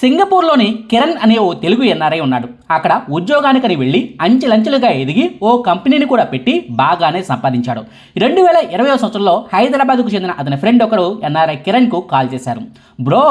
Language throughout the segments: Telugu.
సింగపూర్లోని కిరణ్ అనే ఓ తెలుగు ఎన్ఆర్ఐ ఉన్నాడు. అక్కడ ఉద్యోగానికని వెళ్ళి అంచెలంచెలుగా ఎదిగి ఓ కంపెనీని కూడా పెట్టి బాగానే సంపాదించాడు. రెండు వేల ఇరవై సంవత్సరంలో హైదరాబాద్కు చెందిన అతని ఫ్రెండ్ ఒకరు ఎన్ఆర్ఐ కిరణ్కు కాల్ చేశారు. బ్రో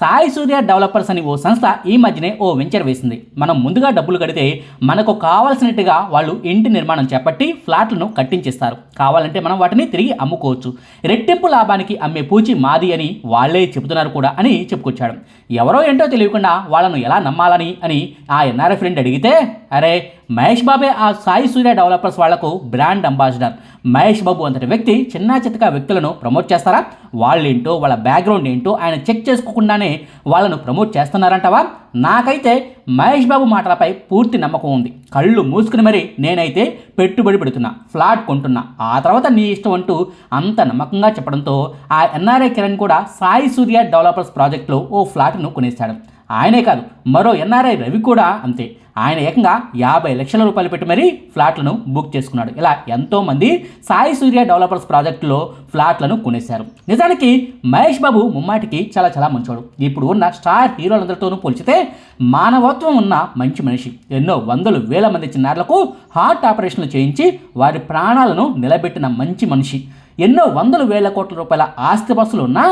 సాయి సూర్య డెవలపర్స్ అని ఓ సంస్థ ఈ మధ్యనే ఓ వెంచర్ వేసింది. మనం ముందుగా డబ్బులు కడితే మనకు కావాల్సినట్టుగా వాళ్ళు ఇంటి నిర్మాణం చేపట్టి ఫ్లాట్లను కట్టించేస్తారు. కావాలంటే మనం వాటిని తిరిగి అమ్ముకోవచ్చు. రెట్టింపు లాభానికి అమ్మే పూచి మాది అని వాళ్ళే చెబుతున్నారు కూడా అని చెప్పుకొచ్చాడు. ఎవరో ఏంటో తెలియకుండా వాళ్ళను ఎలా నమ్మాలని అని ఆ ఎన్ఆర్ఐ ఫ్రెండ్ అడిగితే అరే మహేష్ బాబే ఆ సాయి సూర్య డెవలపర్స్ వాళ్ళకు బ్రాండ్ అంబాసిడర్ మహేష్ బాబు అంతటి వ్యక్తి చిన్న చితక వ్యక్తులను ప్రమోట్ చేస్తారా? వాళ్ళేంటో వాళ్ళ బ్యాక్గ్రౌండ్ ఏంటో ఆయన చెక్ చేసుకోకుండానే వాళ్ళను ప్రమోట్ చేస్తున్నారంటవా? నాకైతే మహేష్ బాబు మాటలపై పూర్తి నమ్మకం ఉంది. కళ్ళు మూసుకుని మరి నేనైతే పెట్టుబడి పెడుతున్నా ఫ్లాట్ కొంటున్నా. ఆ తర్వాత నీ ఇష్టం అంటూ అంత నమ్మకంగా చెప్పడంతో ఆ ఎన్ఆర్ఐ కిరణ్ కూడా సాయి సూర్య డెవలపర్స్ ప్రాజెక్టులో ఓ ఫ్లాట్ను కొనేశాడు ఆయనే కాదు మరో ఎన్ఆర్ఐ రవి కూడా అంతే. ఆయన ఏకంగా యాభై లక్షల రూపాయలు పెట్టి మరీ ఫ్లాట్లను బుక్ చేసుకున్నాడు. ఇలా ఎంతోమంది సాయి సూర్య డెవలపర్స్ ప్రాజెక్టులో ఫ్లాట్లను కొనేశారు. నిజానికి మహేష్ బాబు ముమ్మాటికి చాలా చాలా మంచోడు. ఇప్పుడు ఉన్న స్టార్ హీరోలందరితోనూ పోల్చితే మానవత్వం ఉన్న మంచి మనిషి. ఎన్నో వందలు వేల మంది చిన్నారులకు హార్ట్ ఆపరేషన్లు చేయించి వారి ప్రాణాలను నిలబెట్టిన మంచి మనిషి. ఎన్నో వందల వేల కోట్ల రూపాయల ఆస్తిపాస్తులు ఉన్నా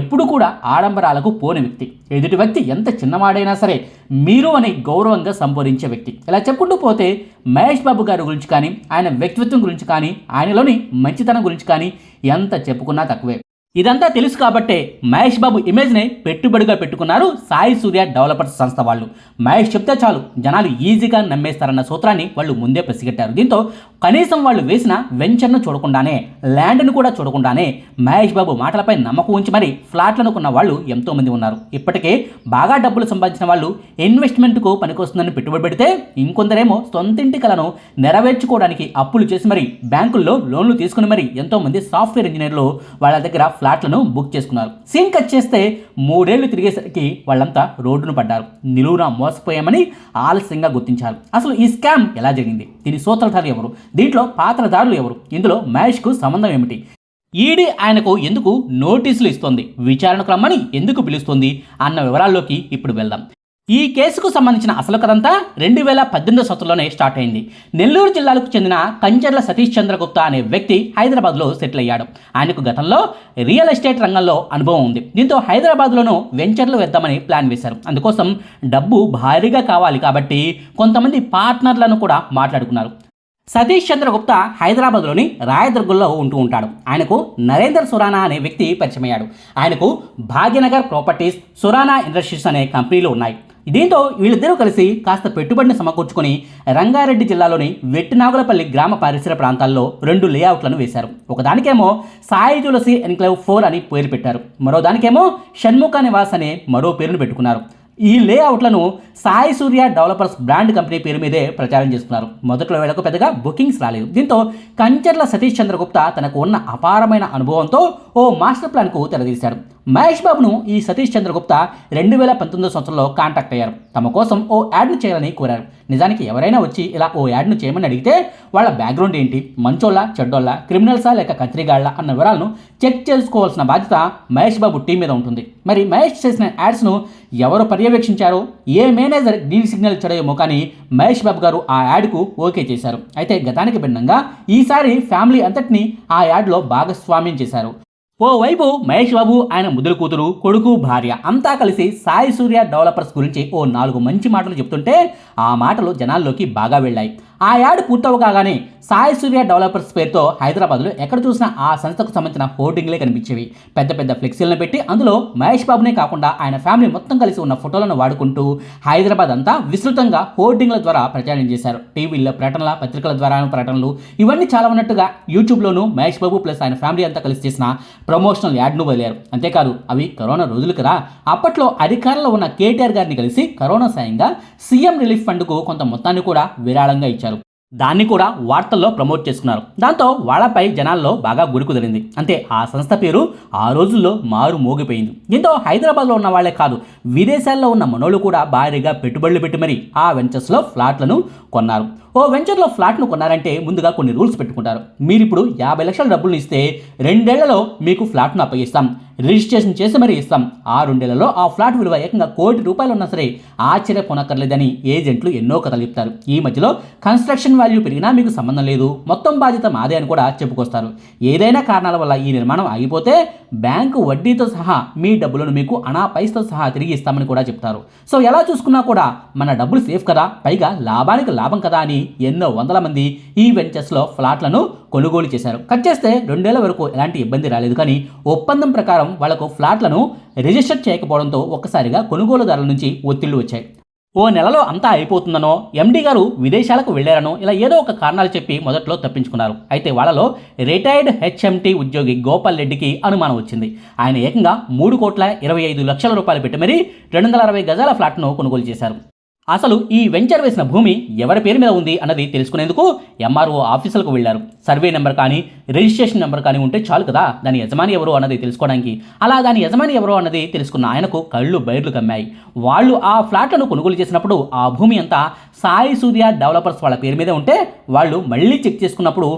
ఎప్పుడు కూడా ఆడంబరాలకు పోని వ్యక్తి. ఎదుటి వ్యక్తి ఎంత చిన్నవాడైనా సరే మీరు అని గౌరవంగా సంబోధించే వ్యక్తి. ఇలా చెప్పుకుంటూ పోతే మహేష్ బాబు గారి గురించి కానీ ఆయన వ్యక్తిత్వం గురించి కానీ ఆయనలోని మంచితనం గురించి కానీ ఎంత చెప్పుకున్నా తక్కువే. ఇదంతా తెలుసు కాబట్టే మహేష్ బాబు ఇమేజ్ని పెట్టుబడిగా పెట్టుకున్నారు సాయి సూర్య డెవలపర్స్ సంస్థ వాళ్ళు. మహేష్ చెప్తే చాలు జనాలు ఈజీగా నమ్మేస్తారన్న సూత్రాన్ని వాళ్ళు ముందే పసిగట్టారు దీంతో కనీసం వాళ్ళు వేసిన వెంచర్ను చూడకుండానే ల్యాండ్ను కూడా చూడకుండానే మహేష్ బాబు మాటలపై నమ్మకం ఉంచి మరి ఫ్లాట్లను కొన్న వాళ్ళు ఎంతోమంది ఉన్నారు. ఇప్పటికే బాగా డబ్బులు సంపాదించిన వాళ్ళు ఇన్వెస్ట్మెంట్కు పనికొస్తుందని పెట్టుబడి పెడితే ఇంకొందరేమో సొంతింటి కలను నెరవేర్చుకోవడానికి అప్పులు చేసి మరి బ్యాంకుల్లో లోన్లు తీసుకుని మరి ఎంతోమంది సాఫ్ట్వేర్ ఇంజనీర్లు వాళ్ళ దగ్గర ఫ్లాట్లను బుక్ చేసుకున్నారు. సీన్ కట్ చేస్తే మూడేళ్ళు తిరిగేసరికి వాళ్ళంతా రోడ్డును పడ్డారు. నిలువున మోసపోయామని ఆలస్యంగా గుర్తించారు. అసలు ఈ స్కామ్ ఎలా జరిగింది? దీని సూత్రధారులు ఎవరు? దీంట్లో పాత్రధారులు ఎవరు? ఇందులో మహేష్కు సంబంధం ఏమిటి? ఈడీ ఆయనకు ఎందుకు నోటీసులు ఇస్తోంది? విచారణకు రమ్మని ఎందుకు పిలుస్తుంది? అన్న వివరాల్లోకి ఇప్పుడు వెళ్దాం. ఈ కేసుకు సంబంధించిన అసలు కథంతా రెండు వేల పద్దెనిమిది సంవత్సరంలోనే స్టార్ట్ అయింది. నెల్లూరు జిల్లాకు చెందిన కంచర్ల సతీష్ చంద్రగుప్తా అనే వ్యక్తి హైదరాబాద్లో సెటిల్ అయ్యాడు. ఆయనకు గతంలో రియల్ ఎస్టేట్ రంగంలో అనుభవం ఉంది. దీంతో హైదరాబాద్లోనూ వెంచర్లు వేద్దామని ప్లాన్ వేశారు. అందుకోసం డబ్బు భారీగా కావాలి కాబట్టి కొంతమంది పార్ట్నర్లను కూడా మాట్లాడుకున్నారు. సతీష్ చంద్ర గుప్తా హైదరాబాద్లోని రాయదుర్గంలో ఉంటూ ఉంటాడు. ఆయనకు నరేందర్ సురానా అనే వ్యక్తి పరిచయమయ్యాడు. ఆయనకు భాగ్యనగర్ ప్రాపర్టీస్ సురానా ఇండస్ట్రీస్ అనే కంపెనీలు ఉన్నాయి. దీంతో వీళ్ళిద్దరూ కలిసి కాస్త పెట్టుబడిని సమకూర్చుకొని రంగారెడ్డి జిల్లాలోని వెట్టినాగులపల్లి గ్రామ పరిసర ప్రాంతాల్లో రెండు లేఅవుట్లను వేశారు. ఒకదానికేమో సాయి తులసి ఎన్క్లేవ్ ఫోర్ అని పేరు పెట్టారు. మరో దానికేమో షణ్ముఖ నివాస్ అనే మరో పేరును పెట్టుకున్నారు. ఈ లేఅవుట్లను Sai Surya developers brand company పేరు మీదే ప్రచారం చేస్తున్నారు. మొదట్లో వేళకు పెద్దగా బుకింగ్స్ రాలేదు. దీంతో కంచర్ల సతీష్ చంద్రగుప్త తనకు ఉన్న అపారమైన అనుభవంతో ఓ మాస్టర్ ప్లాన్కు తెరదీశాడు మహేష్ బాబును ఈ సతీష్ చంద్రగుప్త రెండు వేల పంతొమ్మిదో సంవత్సరంలో కాంటాక్ట్ అయ్యారు. తమ కోసం ఓ యాడ్ను చేయాలని కోరారు. నిజానికి ఎవరైనా వచ్చి ఇలా ఓ యాడ్ను చేయమని అడిగితే వాళ్ళ బ్యాక్గ్రౌండ్ ఏంటి? మంచోళ్ళ చెడ్డోళ్ళ క్రిమినల్సా లేక కత్రిగాళ్ళ అన్న వివరాలను చెక్ చేసుకోవాల్సిన బాధ్యత మహేష్ బాబు టీం మీద ఉంటుంది. మరి మహేష్ చేసిన యాడ్స్ను ఎవరు పర్యవేక్షించారో? ఏ మేనేజర్ గ్రీన్ సిగ్నల్ ఇచ్చాడేమో కానీ మహేష్ బాబు గారు ఆ యాడ్కు ఓకే చేశారు. అయితే గతానికి భిన్నంగా ఈసారి ఫ్యామిలీ అంతటిని ఆ యాడ్లో భాగస్వామ్యం చేశారు. ఓవైపు మహేష్ బాబు ఆయన ముద్దుల కూతురు కొడుకు భార్య అంతా కలిసి సాయి సూర్య డెవలపర్స్ గురించి ఓ నాలుగు మంచి మాటలు చెప్తుంటే ఆ మాటలు జనాల్లోకి బాగా వెళ్ళాయి. ఆ యాడ్ పూర్తవగానే సాయి సూర్య డెవలపర్స్ పేరుతో హైదరాబాద్లో ఎక్కడ చూసినా ఆ సంస్థకు సంబంధించిన హోర్డింగ్లే కనిపించేవి. పెద్ద పెద్ద ఫ్లెక్సీలను పెట్టి అందులో మహేష్ బాబునే కాకుండా ఆయన ఫ్యామిలీ మొత్తం కలిసి ఉన్న ఫోటోలను వాడుకుంటూ హైదరాబాద్ అంతా విస్తృతంగా హోర్డింగ్ల ద్వారా ప్రచారం చేశారు. టీవీల్లో ప్రకటనల పత్రికల ద్వారా ప్రకటనలు ఇవన్నీ చాలా ఉన్నట్టుగా యూట్యూబ్లోనూ మహేష్ బాబు ప్లస్ ఆయన ఫ్యామిలీ అంతా కలిసి చేసిన ప్రమోషనల్ యాడ్ను వదిలారు. అంతేకాదు అవి కరోనా రోజులకు రా అప్పట్లో అధికారంలో ఉన్న కేటీఆర్ గారిని కలిసి కరోనా సాయంగా సీఎం రిలీఫ్ ఫండ్కు కొంత మొత్తాన్ని కూడా విరాళంగా ఇచ్చారు. దాన్ని కూడా వార్తల్లో ప్రమోట్ చేసుకున్నారు. దాంతో వాళ్ళపై జనాల్లో బాగా గురి కుదిరింది అంతే ఆ సంస్థ పేరు ఆ రోజుల్లో మారు మోగిపోయింది. దీంతో హైదరాబాద్లో ఉన్న వాళ్ళే కాదు విదేశాల్లో ఉన్న మనోళ్ళు కూడా భారీగా పెట్టుబడులు పెట్టి మరీ ఆ వెంచర్స్లో ఫ్లాట్లను కొన్నారు. ఓ వెంచర్లో ఫ్లాట్ను కొన్నారంటే ముందుగా కొన్ని రూల్స్ పెట్టుకుంటారు. మీరు ఇప్పుడు యాభై లక్షల డబ్బులు ఇస్తే రెండేళ్ళలో మీకు ఫ్లాట్ను అప్పగిస్తాం. రిజిస్ట్రేషన్ చేసి మరీ ఇస్తాం. ఆ రెండేళ్ళలో ఆ ఫ్లాట్ విలువ ఏకంగా కోటి రూపాయలు ఉన్నా సరే ఆశ్చర్యపోనక్కర్లేదని ఏజెంట్లు ఎన్నో కథలు చెప్తారు. ఈ మధ్యలో కన్స్ట్రక్షన్ వాల్యూ పెరిగినా మీకు సంబంధం లేదు. మొత్తం బాధ్యత మాదే అని కూడా చెప్పుకొస్తారు. ఏదైనా కారణాల వల్ల ఈ నిర్మాణం ఆగిపోతే బ్యాంకు వడ్డీతో సహా మీ డబ్బులను మీకు అనా పైసతో సహా తిరిగి ఇస్తామని కూడా చెప్తారు. సో ఎలా చూసుకున్నా కూడా మన డబ్బులు సేఫ్ కదా? పైగా లాభానికి లాభం కదా అని ఎన్నో వందల మంది ఈ వెంచర్స్లో ఫ్లాట్లను కొనుగోలు చేశారు. కట్ చేస్తే రెండేళ్ళ వరకు ఎలాంటి ఇబ్బంది రాలేదు. కానీ ఒప్పందం ప్రకారం వాళ్ళకు ఫ్లాట్లను రిజిస్టర్ చేయకపోవడంతో ఒక్కసారిగా కొనుగోలుదారుల నుంచి ఒత్తిళ్ళు వచ్చాయి. ఓ నెలలో అంతా అయిపోతుందనో ఎండీ గారు విదేశాలకు వెళ్ళారనో ఇలా ఏదో ఒక కారణాలు చెప్పి మొదట్లో తప్పించుకున్నారు. అయితే వాళ్ళలో రిటైర్డ్ హెచ్ఎంటీ ఉద్యోగి గోపాల్ రెడ్డికి అనుమానం వచ్చింది. ఆయన ఏకంగా మూడు కోట్ల ఇరవై ఐదు లక్షల రూపాయలు పెట్టి మరీ రెండు వందల అరవై గజాల ఫ్లాట్ను కొనుగోలు చేశారు. అసలు ఈ వెంచర్ వేసిన భూమి ఎవరి పేరు మీద ఉంది అన్నది తెలుసుకునేందుకు ఎంఆర్ఓ ఆఫీసులకు వెళ్ళారు సర్వే నెంబర్ కానీ రిజిస్ట్రేషన్ నెంబర్ కానీ ఉంటే చాలు కదా. దాని యజమాని ఎవరు అన్నది తెలుసుకోవడానికి. అలా దాని యజమాని ఎవరు అన్నది తెలుసుకున్న ఆయనకు కళ్ళు బయర్లు కమ్మాయి. వాళ్ళు ఆ ఫ్లాట్లను కొనుగోలు చేసినప్పుడు ఆ భూమి అంతా సాయి సూర్య డెవలపర్స్ వాళ్ళ పేరు మీదే ఉంటే వాళ్ళు మళ్ళీ చెక్ చేసుకున్నప్పుడు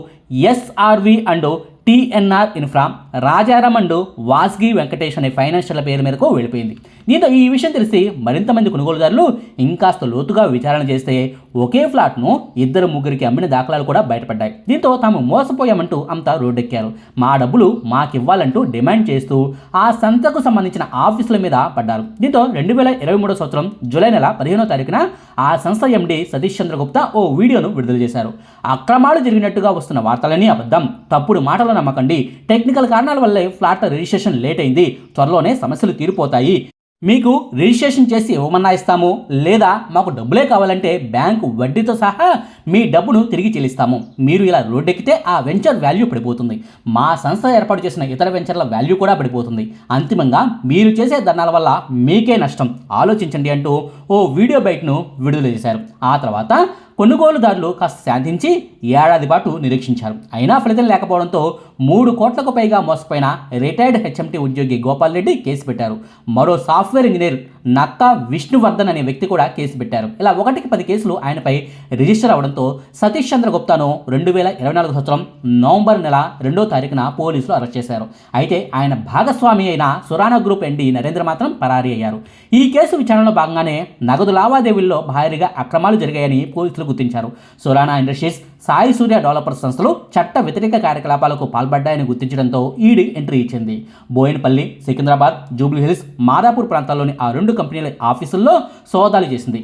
SRV and TNR infra Rajaram and Vasgi Venkatesh అనే ఫైనాన్షియల్ పేరు మేరకు వెళ్ళిపోయింది. దీంతో ఈ విషయం తెలిసి మరింత మంది కొనుగోలుదారులు ఇంకాస్త లోతుగా విచారణ చేస్తే ఒకే ఫ్లాట్ను ఇద్దరు ముగ్గురికి అమ్మిన దాఖలాలు కూడా బయటపడ్డాయి. దీంతో తాము మోసపోయామంటూ అంతా రోడ్డెక్కారు. మా డబ్బులు మాకివ్వాలంటూ డిమాండ్ చేస్తూ ఆ సంస్థకు సంబంధించిన ఆఫీసుల మీద పడ్డారు. దీంతో రెండు వేల ఇరవై మూడో సంవత్సరం జూలై నెల పదిహేనో తారీఖున ఆ సంస్థ ఎండి సతీష్ చంద్ర గుప్తా ఓ వీడియోను విడుదల చేశారు. అక్రమాలు జరిగినట్టుగా వస్తున్న వార్తలని అబద్ధం. తప్పుడు మాటలు నమ్మకండి. టెక్నికల్ కారణాల వల్లే ఫ్లాట్ల రిజిస్ట్రేషన్ లేట్ అయింది. త్వరలోనే సమస్యలు తీరిపోతాయి. మీకు రిజిస్ట్రేషన్ చేసి ఇవ్వమన్నా ఇస్తాము లేదా మాకు డబ్బులే కావాలంటే బ్యాంకు వడ్డీతో సహా మీ డబ్బును తిరిగి చెల్లిస్తాము. మీరు ఇలా రోడ్డెక్కితే ఆ వెంచర్ వాల్యూ పడిపోతుంది. మా సంస్థ ఏర్పాటు చేసిన ఇతర వెంచర్ల వాల్యూ కూడా పడిపోతుంది. అంతిమంగా మీరు చేసే ధర్నాల వల్ల మీకే నష్టం. ఆలోచించండి అంటూ ఓ వీడియో బైట్ను విడుదల చేశారు. ఆ తర్వాత కొనుగోలుదారులు కాస్త శాంతించి ఏడాది పాటు నిరీక్షించారు. అయినా ఫలితం లేకపోవడంతో మూడు కోట్లకు పైగా మోసపోయిన రిటైర్డ్ హెచ్ఎంటీ ఉద్యోగి గోపాల్ రెడ్డి కేసు పెట్టారు. మరో సాఫ్ట్వేర్ ఇంజనీర్ నక్క విష్ణువర్ధన్ అనే వ్యక్తి కూడా కేసు పెట్టారు. ఇలా ఒకటికి పది కేసులు ఆయనపై రిజిస్టర్ అవడంతో సతీష్ చంద్ర గుప్తాను రెండు వేల ఇరవై నాలుగు సంవత్సరం నవంబర్ నెల రెండో తారీఖున పోలీసులు అరెస్ట్ చేశారు. అయితే ఆయన భాగస్వామి అయిన సురానా గ్రూప్ ఎండి నరేంద్ర మాత్రం పరారీ అయ్యారు. ఈ కేసు విచారణలో భాగంగానే నగదు లావాదేవీల్లో భారీగా అక్రమాలు జరిగాయని పోలీసులు గుర్తించారు. సురానా ఇండస్ట్రీస్ సాయి సూర్య డెవలపర్ సంస్థలు చట్ట వ్యతిరేక కార్యకలాపాలకు పాల్పడ్డాయని గుర్తించడంతో ఈడీ ఎంట్రీ ఇచ్చింది. బోయినపల్లి సికింద్రాబాద్ జూబ్లీహిల్స్ మాదాపూర్ ప్రాంతాల్లోని ఆ రెండు కంపెనీల ఆఫీసుల్లో సోదాలు చేసింది.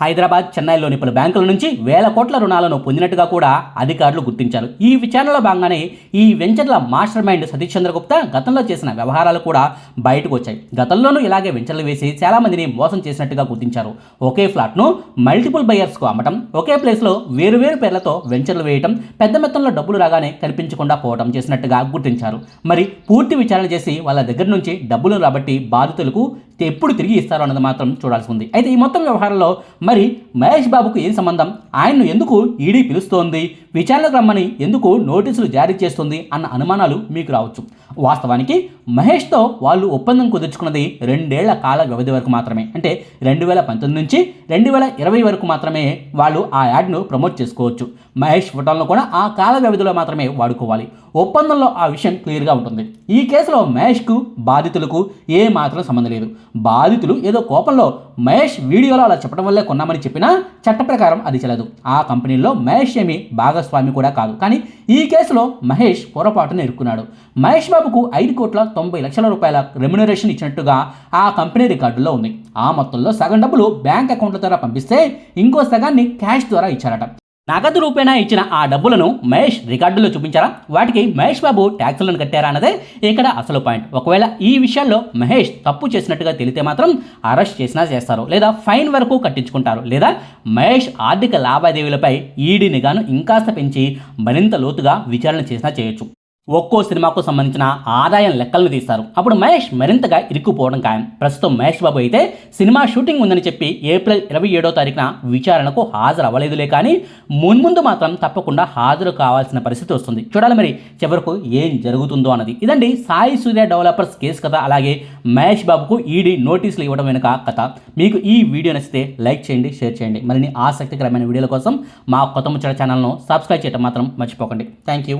హైదరాబాద్ చెన్నైలోని పలు బ్యాంకుల నుంచి వేల కోట్ల రుణాలను పొందినట్టుగా కూడా అధికారులు గుర్తించారు. ఈ విచారణలో భాగంగానే ఈ వెంచర్ల మాస్టర్ మైండ్ సతీష్ చంద్రగుప్తా గతంలో చేసిన వ్యవహారాలు కూడా బయటకు వచ్చాయి. గతంలోనూ ఇలాగే వెంచర్లు వేసి చాలామందిని మోసం చేసినట్టుగా గుర్తించారు. ఒకే ఫ్లాట్ను మల్టిపుల్ బయర్స్కు అమ్మటం ఒకే ప్లేస్లో వేరువేరు పేర్లతో వెంచర్లు వేయటం పెద్ద మొత్తంలో డబ్బులు రాగానే కనిపించకుండా పోవటం చేసినట్టుగా గుర్తించారు. మరి పూర్తి విచారణ చేసి వాళ్ళ దగ్గర నుంచి డబ్బులు రాబట్టి బాధితులకు ఎప్పుడు తిరిగి ఇస్తారో అన్నది మాత్రం చూడాల్సి ఉంది. అయితే ఈ మొత్తం వ్యవహారంలో మరి మహేష్ బాబుకు ఏం సంబంధం? ఆయన్ను ఎందుకు ఈడీ పిలుస్తోంది? విచారణకు రమ్మని ఎందుకు నోటీసులు జారీ చేస్తుంది? అన్న అనుమానాలు మీకు రావచ్చు. వాస్తవానికి మహేష్తో వాళ్ళు ఒప్పందం కుదుర్చుకున్నది రెండేళ్ళ కాల వ్యవధి వరకు మాత్రమే. అంటే రెండు వేల పంతొమ్మిది నుంచి రెండు వేల ఇరవై వరకు మాత్రమే వాళ్ళు ఆ యాడ్ను ప్రమోట్ చేసుకోవచ్చు. మహేష్ ఫోటోలను కూడా ఆ కాల వ్యవధిలో మాత్రమే వాడుకోవాలి. ఒప్పందంలో ఆ విషయం క్లియర్గా ఉంటుంది. ఈ కేసులో మహేష్కు బాధితులకు ఏ మాత్రం సంబంధం లేదు. బాధితులు ఏదో కోపంలో మహేష్ వీడియోలో అలా చెప్పడం వల్లే కొన్నామని చెప్పినా చట్ట ప్రకారం అది చెల్లదు. ఆ కంపెనీలో మహేష్ ఏమి భాగస్వామి కూడా కాదు. కానీ ఈ కేసులో మహేష్ పొరపాటున ఇరుక్కున్నాడు. మహేష్ బాబు బాబుకు ఐదు కోట్ల తొంభై లక్షల రూపాయల రెమ్యునరేషన్ ఇచ్చినట్టుగా ఆ కంపెనీ రికార్డుల్లో ఉంది. ఆ మొత్తంలో సగం డబ్బులు బ్యాంక్ అకౌంట్ల ద్వారా పంపిస్తే ఇంకో సగాన్ని క్యాష్ ద్వారా ఇచ్చారట. నగదు రూపేణా ఇచ్చిన ఆ డబ్బులను మహేష్ రికార్డులో చూపించారా? వాటికి మహేష్ బాబు ట్యాక్సులను కట్టారా అన్నదే ఇక్కడ అసలు పాయింట్. ఒకవేళ ఈ విషయాల్లో మహేష్ తప్పు చేసినట్టుగా తెలితే మాత్రం అరెస్ట్ చేసినా చేస్తారు. లేదా ఫైన్ వరకు కట్టించుకుంటారు. లేదా మహేష్ ఆర్థిక లావాదేవీలపై ఈడీ నిఘాను ఇంకాస్త పెంచి మరింత లోతుగా విచారణ చేసినా చేయొచ్చు. ఒక్కో సినిమాకు సంబంధించిన ఆదాయం లెక్కలను తీస్తారు. అప్పుడు మహేష్ మరింతగా ఇరుక్కుపోవడం ఖాయం. ప్రస్తుతం మహేష్ బాబు అయితే సినిమా షూటింగ్ ఉందని చెప్పి ఏప్రిల్ ఇరవై ఏడో తారీఖున విచారణకు హాజరు అవ్వలేదులే కానీ మున్ముందు మాత్రం తప్పకుండా హాజరు కావాల్సిన పరిస్థితి వస్తుంది. చూడాలి మరి చివరకు ఏం జరుగుతుందో అన్నది. ఇదండి సాయి సూర్య డెవలపర్స్ కేసు కథ. అలాగే మహేష్ బాబుకు ఈడీ నోటీసులు ఇవ్వడం వెనుక కథ. మీకు ఈ వీడియో నచ్చితే లైక్ చేయండి షేర్ చేయండి. మరిన్ని ఆసక్తికరమైన వీడియోల కోసం మా కొత్త ముచ్చట ఛానల్ను సబ్స్క్రైబ్ చేయడం మాత్రం మర్చిపోకండి. Thank you.